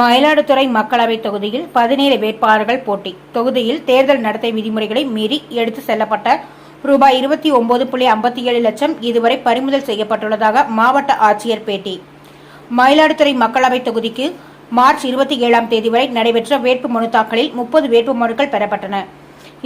மயிலாடுதுறை மக்களவை தொகுதியில் பதினேழு வேட்பாளர்கள் போட்டி. தொகுதியில் தேர்தல் நடத்தை விதிமுறைகளை மீறி எடுத்து செல்லப்பட்ட ரூபாய் இருபத்தி ஒன்பது புள்ளி ஐம்பத்தி ஏழு லட்சம் இதுவரை பறிமுதல் செய்யப்பட்டுள்ளதாக மாவட்ட ஆட்சியர் பேட்டி. மயிலாடுதுறை மக்களவை தொகுதிக்கு மார்ச் இருபத்தி ஏழாம் தேதி வரை நடைபெற்ற வேட்புமனு தாக்கலில் முப்பது வேட்புமனுக்கள் பெறப்பட்டன.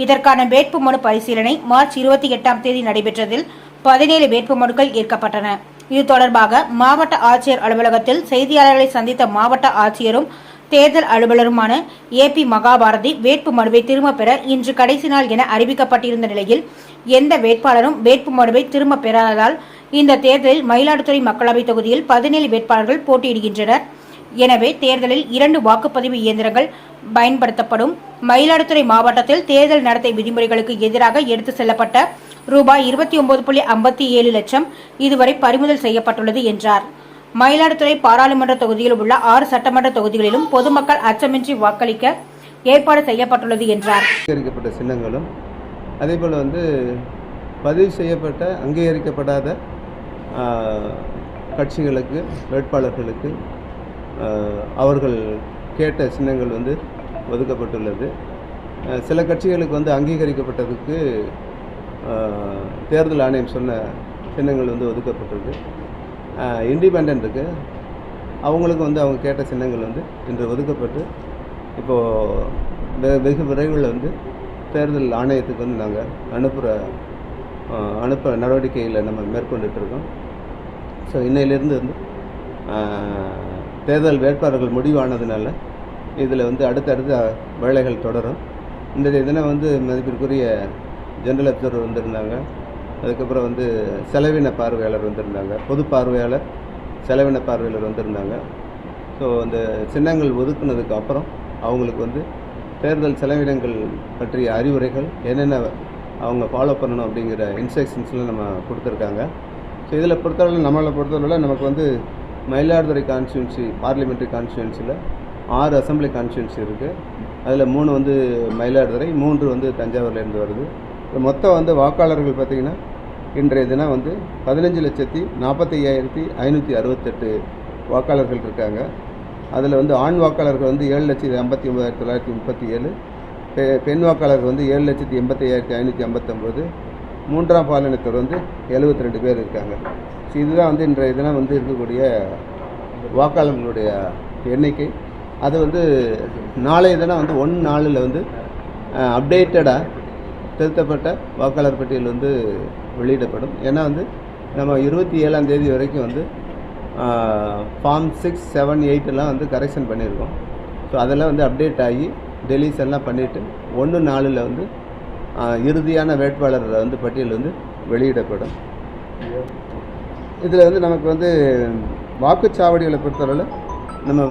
இதற்கான வேட்புமனு பரிசீலனை மார்ச் இருபத்தி எட்டாம் தேதி நடைபெற்றதில் பதினேழு வேட்புமனுக்கள் ஏற்கப்பட்டன. இது தொடர்பாக மாவட்ட ஆட்சியர் அலுவலகத்தில் செய்தியாளர்களை சந்தித்த மாவட்ட ஆட்சியரும் தேர்தல் அலுவலருமான ஏ பி மகாபாரதி வேட்புமனுவை திரும்பப் பெற இன்று கடைசி நாள் என அறிவிக்கப்பட்டிருந்த நிலையில் எந்த வேட்பாளரும் வேட்புமனுவை திரும்பப் பெறாததால் இந்த தேர்தலில் மயிலாடுதுறை மக்களவைத் தொகுதியில் பதினேழு வேட்பாளர்கள் போட்டியிடுகின்றனர். எனவே தேர்தலில் இரண்டு வாக்குப்பதிவு இயந்திரங்கள் பயன்படுத்தப்படும். மயிலாடுதுறை மாவட்டத்தில் தேர்தல் நடத்தை விதிமுறைகளுக்கு எதிராக எடுத்து செல்லப்பட்ட ரூபாய் இருபத்தி ஒன்பது புள்ளி ஐம்பத்தி ஏழு லட்சம் இதுவரை பறிமுதல் செய்யப்பட்டுள்ளது என்றார். மயிலாடுதுறை பாராளுமன்ற தொகுதியில் உள்ள ஆறு சட்டமன்ற தொகுதிகளிலும் பொதுமக்கள் அச்சமின்றி வாக்களிக்க ஏற்பாடு செய்யப்பட்டுள்ளது என்றார். அங்கீகரிக்கப்பட்ட சின்னங்களும் அதேபோல் வந்து பதிவு செய்யப்பட்ட அங்கீகரிக்கப்படாத கட்சிகளுக்கு வேட்பாளர்களுக்கு அவர்கள் கேட்ட சின்னங்கள் வந்து ஒதுக்கப்பட்டுள்ளது. சில கட்சிகளுக்கு வந்து அங்கீகரிக்கப்பட்டதுக்கு தேர்தல் ஆணையம் சொன்ன சின்னங்கள் வந்து ஒதுக்கப்பட்டிருக்கு. இண்டிபெண்ட்டுக்கு அவங்களுக்கு வந்து அவங்க கேட்ட சின்னங்கள் வந்து இன்று ஒதுக்கப்பட்டு இப்போது வெகு விரைவில் வந்து தேர்தல் ஆணையத்துக்கு வந்து நாங்கள் அனுப்புகிற அனுப்ப நடவடிக்கையில் நம்ம மேற்கொண்டுட்டு இருக்கோம். ஸோ இன்னையிலேருந்து வந்து தேர்தல் வேட்பாளர்கள் முடிவானதுனால இதில் வந்து அடுத்தடுத்த வேலைகள் தொடரும். இந்த தினம் வந்து மதிப்பிற்குரிய ஜெனரல் அப்சர்வர் வந்திருந்தாங்க. அதுக்கப்புறம் வந்து செலவின பார்வையாளர் வந்திருந்தாங்க. பொது பார்வையாளர் செலவின பார்வையாளர் வந்திருந்தாங்க. ஸோ அந்த சின்னங்கள் ஒதுக்குனதுக்கு அப்புறம் அவங்களுக்கு வந்து தேர்தல் செலவினங்கள் பற்றிய அறிவுரைகள் என்னென்ன அவங்க ஃபாலோ பண்ணணும் அப்படிங்கிற இன்ஸ்ட்ரக்ஷன்ஸ்லாம் நம்ம கொடுத்துருக்காங்க. ஸோ இதில் பொறுத்தவரை நம்மளை பொறுத்தவரை நமக்கு வந்து மயிலாடுதுறை கான்ஸ்டியூன்சி பார்லிமெண்ட்ரி கான்ஸ்டியூன்சியில் ஆறு அசம்பிளி கான்ஸ்டியூன்சி இருக்குது அதில் மூணு வந்து மயிலாடுதுறை மூன்று வந்து தஞ்சாவூர்லேருந்து வருது. இப்போ மொத்தம் வந்து வாக்காளர்கள் பார்த்திங்கன்னா இன்றைய தினம் வந்து பதினஞ்சு லட்சத்தி நாற்பத்தி ஐயாயிரத்தி ஐநூற்றி அறுபத்தெட்டு வாக்காளர்கள் இருக்காங்க. அதில் வந்து ஆண் வாக்காளர்கள் வந்து ஏழு லட்சத்தி ஐம்பத்தி ஒம்பதாயிரத்தி தொள்ளாயிரத்தி முப்பத்தி ஏழு பெ பெண் வாக்காளர்கள் வந்து ஏழு லட்சத்தி எண்பத்தி ஐயாயிரத்தி ஐநூற்றி ஐம்பத்தொம்போது மூன்றாம் பாலினத்தவர் வந்து எழுபத்தி ரெண்டு பேர் இருக்காங்க. ஸோ இதுதான் வந்து இன்றைய தினம் வந்து இருக்கக்கூடிய வாக்காளர்களுடைய எண்ணிக்கை. அது வந்து நாளைய தினம் வந்து ஒன் நாளில் வந்து அப்டேட்டடாக திருத்தப்பட்ட வாக்காளர் பட்டியல் வந்து வெளியிடப்படும். ஏன்னா வந்து நம்ம இருபத்தி ஏழாம் தேதி வரைக்கும் வந்து ஃபார்ம் சிக்ஸ் செவன் எயிட்டெல்லாம் வந்து கரெக்ஷன் பண்ணியிருக்கோம். ஸோ அதெல்லாம் வந்து அப்டேட் ஆகி டெலிஸ் எல்லாம் பண்ணிவிட்டு ஒன்று நாளில் வந்து இறுதியான வேட்பாளர் வந்து பட்டியல் வந்து வெளியிடப்படும். இதில் வந்து நமக்கு வந்து வாக்குச்சாவடிகளை பொறுத்தவரையில் நம்ம